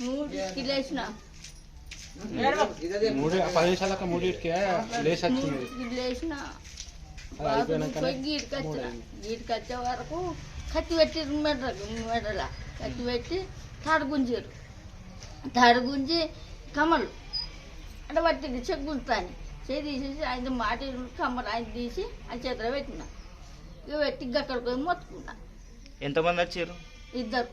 మూడు. పది నిమిషాలకు మూడింటికి లేచి వచ్చింది. పోయి గీటికి వచ్చే వరకు కత్తి పెట్టి మెడ మెడల కత్తి పెట్టి తాడు గుంజారు కమలు. గుంజి అంటే పట్టింది చెగ్గుంటాని చేయి తీసేసి ఆయన మాట కమ్మలు ఆయన తీసి ఆ చేతిలో పెట్టిన ఇక పెట్టి అక్కడికి పోయి మొత్తుకున్నా. ఎంతమంది వచ్చారు? ఇద్దరు.